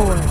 four.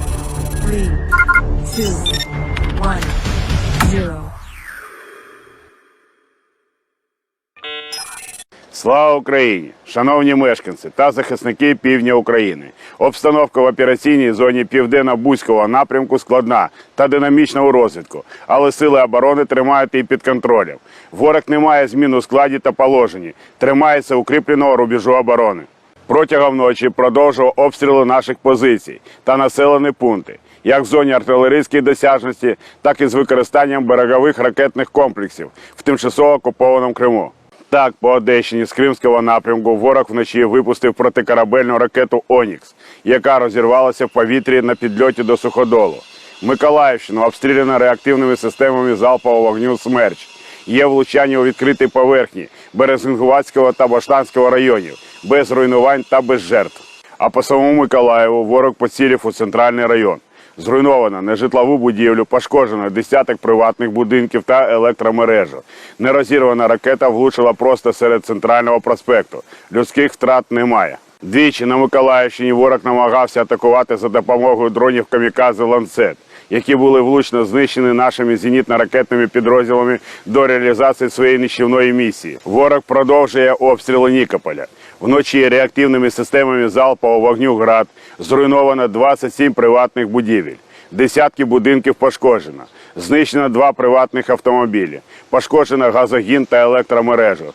Слава Україні! Шановні мешканці та захисники півдня України. Обстановка в операційній зоні південно-бузького напрямку складна та динамічна у розвитку, але сили оборони тримають її під контролем. Ворог не має змін у складі та положенні, тримається укріпленого рубежу оборони. Протягом ночі продовжував обстріли наших позицій та населені пункти, як в зоні артилерійської досяжності, так і з використанням берегових ракетних комплексів в тимчасово окупованому Криму. Так, по Одещині з Кримського напрямку ворог вночі випустив протикорабельну ракету Онікс, яка розірвалася в повітрі на підльоті до суходолу. Миколаївщину обстріляно реактивними системами залпового вогню Смерч. Є влучання у відкритій поверхні Березингуватського та Баштанського районів, без руйнувань та без жертв. А по самому Миколаєву ворог поцілив у центральний район. Зруйновано нежитлову будівлю, пошкоджено десяток приватних будинків та електромережу. Нерозірвана ракета влучила просто серед центрального проспекту. Людських втрат немає. Двічі на Миколаївщині ворог намагався атакувати за допомогою дронів камікадзе ланцет, які були влучно знищені нашими зенітно-ракетними підрозділами до реалізації своєї нищівної місії. Ворог продовжує обстріли Нікополя. Вночі реактивними системами залпового вогню град зруйновано 27 приватних будівель. Десятки будинків пошкоджено. Знищено два приватних автомобілі. Пошкоджено газогін та електромережу.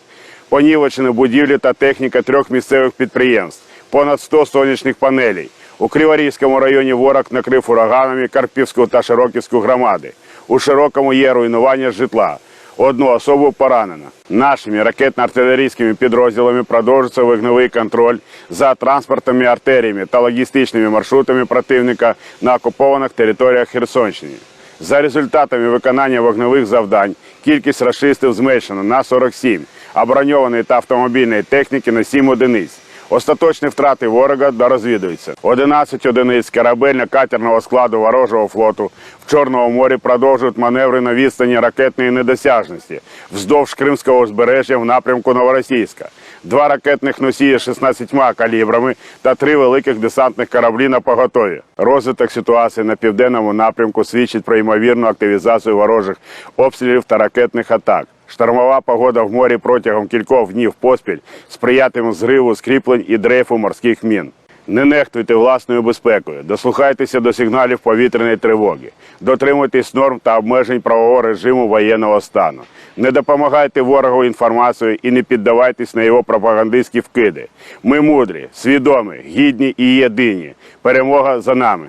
Понівечені будівлі та техніка трьох місцевих підприємств. Понад 100 сонячних панелей. У Криворізькому районі ворог накрив ураганами Карпівську та Широківську громади. У Широкому є руйнування житла. Одну особу поранено. Нашими ракетно-артилерійськими підрозділами продовжується вогневий контроль за транспортними артеріями та логістичними маршрутами противника на окупованих територіях Херсонщини. За результатами виконання вогневих завдань кількість рашистів зменшена на 47, а та автомобільної техніки на 7 одиниць. Остаточні втрати ворога дорозвідуються. 11 одиниць корабельно-катерного складу ворожого флоту в Чорному морі продовжують маневри на відстані ракетної недосяжності вздовж Кримського узбережжя в напрямку Новоросійська. Два ракетних носії з 16 калібрами та три великих десантних кораблі на поготові. Розвиток ситуації на південному напрямку свідчить про ймовірну активізацію ворожих обстрілів та ракетних атак. Штормова погода в морі протягом кількох днів поспіль сприятиме зриву скріплень і дрейфу морських мін. Не нехтуйте власною безпекою, дослухайтеся до сигналів повітряної тривоги, дотримуйтесь норм та обмежень правового режиму воєнного стану. Не допомагайте ворогу інформацією і не піддавайтесь на його пропагандистські вкиди. Ми мудрі, свідомі, гідні і єдині. Перемога за нами.